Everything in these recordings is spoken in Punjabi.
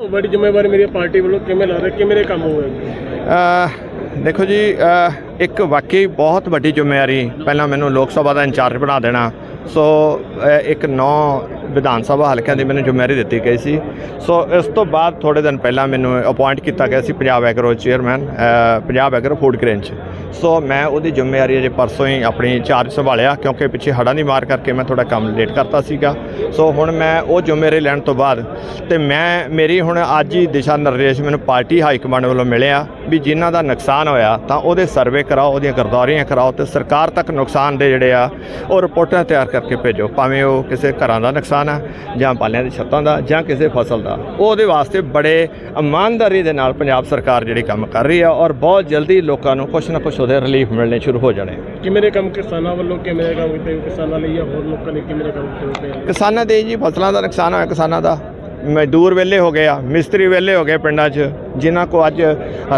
ਵੱਡੀ ਜ਼ਿੰਮੇਵਾਰੀ ਮੇਰੀ ਪਾਰਟੀ ਵੱਲੋਂ ਕਿਵੇਂ ਲਾ ਰਹੇ ਕਿਵੇਂ ਦੇ ਕੰਮ ਹੋਏ ਅ, ਦੇਖੋ ਜੀ ਇੱਕ ਵਾਕਈ ਬਹੁਤ ਵੱਡੀ ਜ਼ਿੰਮੇਵਾਰੀ ਪਹਿਲਾਂ ਮੈਨੂੰ ਲੋਕ ਸਭਾ ਦਾ ਇੰਚਾਰਜ ਬਣਾ ਦੇਣਾ ਸੋ ਇੱਕ ਨੌ ਵਿਧਾਨ ਸਭਾ ਹਲਕਿਆਂ ਦੀ ਮੈਨੂੰ ਜ਼ਿੰਮੇਵਾਰੀ ਦਿੱਤੀ ਗਈ ਸੀ। ਸੋ, ਇਸ ਤੋਂ ਬਾਅਦ ਥੋੜੇ ਦਿਨ ਪਹਿਲਾਂ ਮੈਨੂੰ ਅਪਾਇੰਟ ਕੀਤਾ ਗਿਆ ਸੀ Punjab agro chairman Punjab agro food grain 'ਚ। ਸੋ, ਮੈਂ ਉਹਦੀ ਜ਼ਿੰਮੇਵਾਰੀ ਅਜੇ ਪਰਸੋਂ ਹੀ ਆਪਣੀ ਚਾਰਜ ਸੰਭਾਲਿਆ ਕਿਉਂਕਿ ਪਿੱਛੇ ਹੜ੍ਹਾਂ ਦੀ ਮਾਰ ਕਰਕੇ ਮੈਂ ਥੋੜਾ ਕੰਮ ਲੇਟ ਕਰਤਾ ਸੀਗਾ। ਸੋ, ਹੁਣ ਮੈਂ ਉਹ ਜ਼ਿੰਮੇਵਾਰੀ ਲੈਣ ਤੋਂ ਬਾਅਦ ਤੇ ਮੈਂ, ਮੇਰੀ ਹੁਣ ਅੱਜ ਹੀ ਦਿਸ਼ਾ ਨਿਰਦੇਸ਼ ਮੈਨੂੰ ਪਾਰਟੀ ਹਾਈ ਕਮਾਂਡ ਵੱਲੋਂ ਮਿਲਿਆ। ਵੀ ਜਿਨ੍ਹਾਂ ਦਾ ਨੁਕਸਾਨ ਹੋਇਆ ਤਾਂ ਉਹਦੇ ਸਰਵੇ ਕਰਾਓ ਉਹਦੀਆਂ ਗਰਦੌਰੀਆਂ ਕਰਾਓ ਤੇ ਸਰਕਾਰ ਤੱਕ ਨੁਕਸਾਨ ਦੇ ਜਿਹੜੇ ਆ ਉਹ ਰਿਪੋਰਟਾਂ ਤਿਆਰ ਕਰਕੇ ਭੇਜੋ। ਭਾਵੇਂ ਉਹ ਕਿਸੇ ਘਰਾਂ ਦਾ ਨੁਕਸਾਨ ਆ ਜਾਂ ਪਾਲਿਆਂ ਦੀ ਛੱਤਾਂ ਦਾ ਜਾਂ ਕਿਸੇ ਫਸਲ ਦਾ। ਉਹ ਉਹਦੇ ਵਾਸਤੇ ਬੜੇ ਇਮਾਨਦਾਰੀ ਦੇ ਨਾਲ ਪੰਜਾਬ ਸਰਕਾਰ ਜਿਹੜੀ ਕੰਮ ਕਰ ਰਹੀ ਆ ਔਰ ਬਹੁਤ ਜਲਦੀ ਲੋਕਾਂ ਨੂੰ ਕੁਛ ਨਾ ਕੁਛ ਉਹਦੇ ਰਿਲੀਫ ਮਿਲਣੇ ਸ਼ੁਰੂ ਹੋ ਜਾਣੇ। ਕਿਵੇਂ ਦੇ ਕੰਮ ਕਿਸਾਨਾਂ ਵੱਲੋਂ ਕਿਵੇਂ ਦੇ ਕੰਮ ਕੀਤੇ ਕਿਸਾਨਾਂ ਲਈ ਜਾਂ ਹੋਰ ਲੋਕਾਂ ਲਈ ਕਿਵੇਂ ਦੇ ਕੰਮ ਕੀਤੇ? ਕਿਸਾਨਾਂ ਦੇ ਜੀ ਫਸਲਾਂ ਦਾ ਨੁਕਸਾਨ ਹੋਇਆ ਕਿਸਾਨਾਂ ਦਾ। ਮਜ਼ਦੂਰ ਵਿਹਲੇ ਹੋ ਗਏ ਆ, ਮਿਸਤਰੀ ਵਿਹਲੇ ਹੋ ਗਏ ਪਿੰਡਾਂ 'ਚ, ਜਿਨ੍ਹਾਂ ਕੋ ਅੱਜ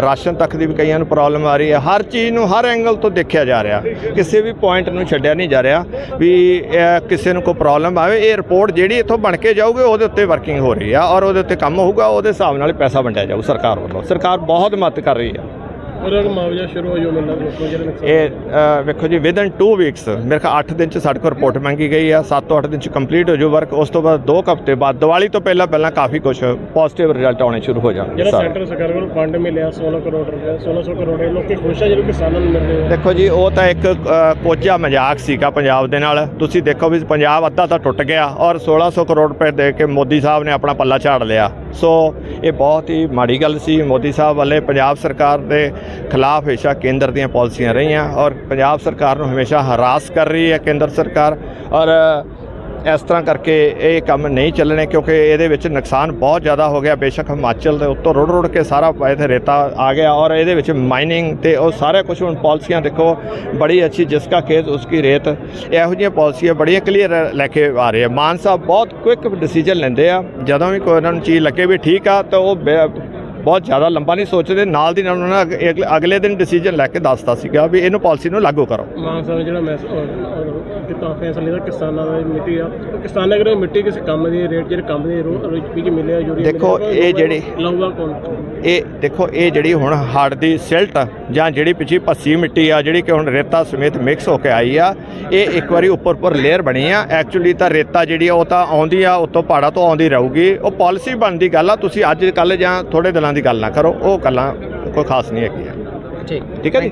ਰਾਸ਼ਨ ਤੱਕ ਦੀ ਵੀ ਕਈਆਂ ਨੂੰ ਪ੍ਰੋਬਲਮ ਆ ਰਹੀ ਹੈ। ਹਰ ਚੀਜ਼ ਨੂੰ ਹਰ ਐਂਗਲ ਤੋਂ ਦੇਖਿਆ ਜਾ ਰਿਹਾ। ਕਿਸੇ ਵੀ ਪੁਆਇੰਟ ਨੂੰ ਛੱਡਿਆ ਨਹੀਂ ਜਾ ਰਿਹਾ ਵੀ ਕਿਸੇ ਨੂੰ ਕੋਈ ਪ੍ਰੋਬਲਮ ਆਵੇ। ਇਹ ਰਿਪੋਰਟ ਜਿਹੜੀ ਇੱਥੋਂ ਬਣ ਕੇ ਜਾਊਗੀ, ਉਹਦੇ ਉੱਤੇ ਵਰਕਿੰਗ ਹੋ ਰਹੀ ਆ ਔਰ ਉਹਦੇ ਉੱਤੇ ਕੰਮ ਹੋਊਗਾ, ਉਹਦੇ ਹਿਸਾਬ ਨਾਲ ਪੈਸਾ ਵੰਡਿਆ ਜਾਊ ਸਰਕਾਰ ਵੱਲੋਂ। ਸਰਕਾਰ ਬਹੁਤ ਮਦਦ ਕਰ ਰਹੀ ਆ। ਉਹਦਾ ਮੁਆਵਜ਼ਾ ਸ਼ੁਰੂ ਹੋ ਜਾਊ ਮਿਲਣਾ ਲੋਕਾਂ ਜਿਹੜੇ ਨੁਕਸਾਨ ਇਹ ਅ, ਵੇਖੋ ਜੀ ਵਿਦਨ 2 ਵੀਕਸ ਮੇਰੇ ਖਿਆਲ 8 ਦਿਨ ਚ ਸਾਡੇ ਕੋਲ ਰਿਪੋਰਟ ਮੰਗੀ ਗਈ ਆ 7 ਤੋਂ 8 ਦਿਨ ਚ ਕੰਪਲੀਟ ਹੋ ਜਾਊ ਵਰਕ ਉਸ ਤੋਂ ਬਾਅਦ 2 ਹਫ਼ਤੇ ਬਾਅਦ ਦੀਵਾਲੀ ਤੋਂ ਪਹਿਲਾਂ ਪਹਿਲਾਂ ਕਾਫੀ ਕੁਝ ਪੋਜ਼ਿਟਿਵ ਰਿਜ਼ਲਟ ਆਉਣੇ ਸ਼ੁਰੂ ਹੋ ਜਾਣਗੇ ਜਿਹੜਾ ਸਾਰੇ। ਸੈਂਟਰ ਸਰਕਾਰ ਵੱਲੋਂ ਫੰਡ ਮਿਲਿਆ 16 ਕਰੋੜ ਰੁਪਏ 1600 ਕਰੋੜ ਰੁਪਏ ਲੋਕੀ ਖੁਸ਼ ਆ ਜਿਹੜੇ ਕਿਸਾਨਾਂ ਨੂੰ ਮਿਲ ਰਹੇ ਆ। ਦੇਖੋ ਜੀ ਉਹ ਤਾਂ ਇੱਕ ਅ, ਕੋਝਾ ਮਜ਼ਾਕ ਸੀਗਾ ਪੰਜਾਬ ਦੇ ਨਾਲ। ਤੁਸੀਂ ਦੇਖੋ ਵੀ ਪੰਜਾਬ ਅੱਧਾ ਤਾਂ ਟੁੱਟ ਗਿਆ ਔਰ 1600 ਕਰੋੜ ਰੁਪਏ ਦੇ ਕੇ ਮੋਦੀ ਸਾਹਿਬ ਨੇ ਆਪਣਾ ਪੱਲਾ ਝਾੜ ਲਿਆ। ਸੋ ਇਹ ਬਹੁਤ ਹੀ ਮਾੜੀ ਗੱਲ ਸੀ। ਮੋਦੀ ਸਾਹਿਬ ਵਾਲੇ ਪੰਜਾਬ ਸਰਕਾਰ ਦੇ ਖਿਲਾਫ ਹਮੇਸ਼ਾ ਕੇਂਦਰ ਦੀਆਂ ਪਾਲਿਸੀਆਂ ਰਹੀਆਂ ਔਰ ਪੰਜਾਬ ਸਰਕਾਰ ਨੂੰ ਹਮੇਸ਼ਾ ਹਰਾਸ ਕਰ ਰਹੀ ਹੈ ਕੇਂਦਰ ਸਰਕਾਰ ਔਰ ਇਸ ਤਰ੍ਹਾਂ ਕਰਕੇ ਇਹ ਕੰਮ ਨਹੀਂ ਚੱਲਣੇ ਕਿਉਂਕਿ ਇਹਦੇ ਵਿੱਚ ਨੁਕਸਾਨ ਬਹੁਤ ਜ਼ਿਆਦਾ ਹੋ ਗਿਆ। ਬੇਸ਼ੱਕ ਹਿਮਾਚਲ ਦੇ ਉੱਤੋਂ ਰੁੜ ਰੁੜ ਕੇ ਸਾਰਾ ਇੱਥੇ ਰੇਤਾ ਆ ਗਿਆ ਔਰ ਇਹਦੇ ਵਿੱਚ ਮਾਈਨਿੰਗ ਤੇ ਉਹ ਸਾਰਾ ਕੁਝ ਹੁਣ ਪਾਲਿਸੀਆਂ ਦੇਖੋ, ਬੜੀ ਅੱਛੀ ਜਿਸਕਾ ਖੇਤ ਉਸकी ਰੇਤ। ਇਹੋ ਜਿਹੀਆਂ ਪਾਲਿਸੀਆਂ ਬੜੀਆਂ ਕਲੀਅਰ ਲੈ ਕੇ ਆ ਰਹੇ ਆ। ਮਾਨ ਸਾਹਿਬ ਬਹੁਤ ਕੁਇਕ ਡਿਸੀਜਨ ਲੈਂਦੇ ਆ। ਜਦੋਂ ਵੀ ਕੋਈ ਉਹਨਾਂ ਨੂੰ ਚੀਜ਼ ਲੱਗੇ ਵੀ ਠੀਕ ਆ, ਤਾਂ ਉਹ ਬੇ- ਬਹੁਤ ਜ਼ਿਆਦਾ ਲੰਬਾ ਨਹੀਂ ਸੋਚਦੇ। ਨਾਲ ਦੀ ਨਾਲ ਉਹਨਾਂ ਨੇ ਅਗ- ਅਗਲੇ- ਦਿਨ ਡਿਸੀਜਨ ਲੈ ਕੇ ਦੱਸਤਾ ਸੀਗਾ ਵੀ ਇਹਨੂੰ ਪਾਲਿਸੀ ਨੂੰ ਲਾਗੂ ਕਰੋ। ਮਾਨ ਸਾਹਿਬ, ਜਿਹੜਾ ਮੈਸ ਕਿਤਾ ਫੈਸਲਾ ਲਿਆ ਕਿਸਾਨਾਂ ਦਾ ਮਿੱਟੀ ਆ। ਕਿਸਾਨਾਂ ਕੋਲ ਮਿੱਟੀ ਕਿਸੇ ਕੰਮ ਦੀ ਰੇਟ ਜਿਹੜੇ ਕੰਮ ਦੇ ਰੁਪਏ ਚ ਮਿਲਿਆ ਯੂਰੀਆ ਦੇਖੋ, ਇਹ ਜਿਹੜੀ- ਲਊਗਾ ਕੌਣ? ਇਹ ਦੇਖੋ ਇਹ ਜਿਹੜੀ ਹੁਣ ਹੜ ਦੀ ਸਿਲਟ ਜਾਂ ਜਿਹੜੀ ਪਿੱਛੇ ਪੱਸੀ ਮਿੱਟੀ ਆ ਜਿਹੜੀ ਕਿ ਹੁਣ ਰੇਤਾ ਸਮੇਤ ਮਿਕਸ ਹੋ ਕੇ ਆਈ ਆ ਇਹ ਇੱਕ ਵਾਰੀ ਉੱਪਰ ਉੱਪਰ ਲੇਅਰ ਬਣੀ ਆ। ਐਕਚੁਅਲੀ ਤਾਂ ਰੇਤਾ ਜਿਹੜੀ ਆ ਉਹ ਤਾਂ ਆਉਂਦੀ ਆ ਉੱਤੋਂ ਪਹਾੜਾਂ ਤੋਂ ਆਉਂਦੀ ਰਹੂਗੀ। ਉਹ ਪਾਲਿਸੀ ਬਣਦੀ ਗੱਲ ਆ ਤੁਸੀਂ ਅੱਜ ਕੱਲ ਜਾਂ ਥੋੜੇ ਦਿਨਾਂ ਦੀ ਗੱਲ ਨਾ ਕਰੋ ਉਹ ਗੱਲਾਂ ਕੋਈ ਖਾਸ ਨਹੀਂ ਹੈਗੀ ਆ ਠੀਕ। ਠੀਕ ਹੈ ਜੀ?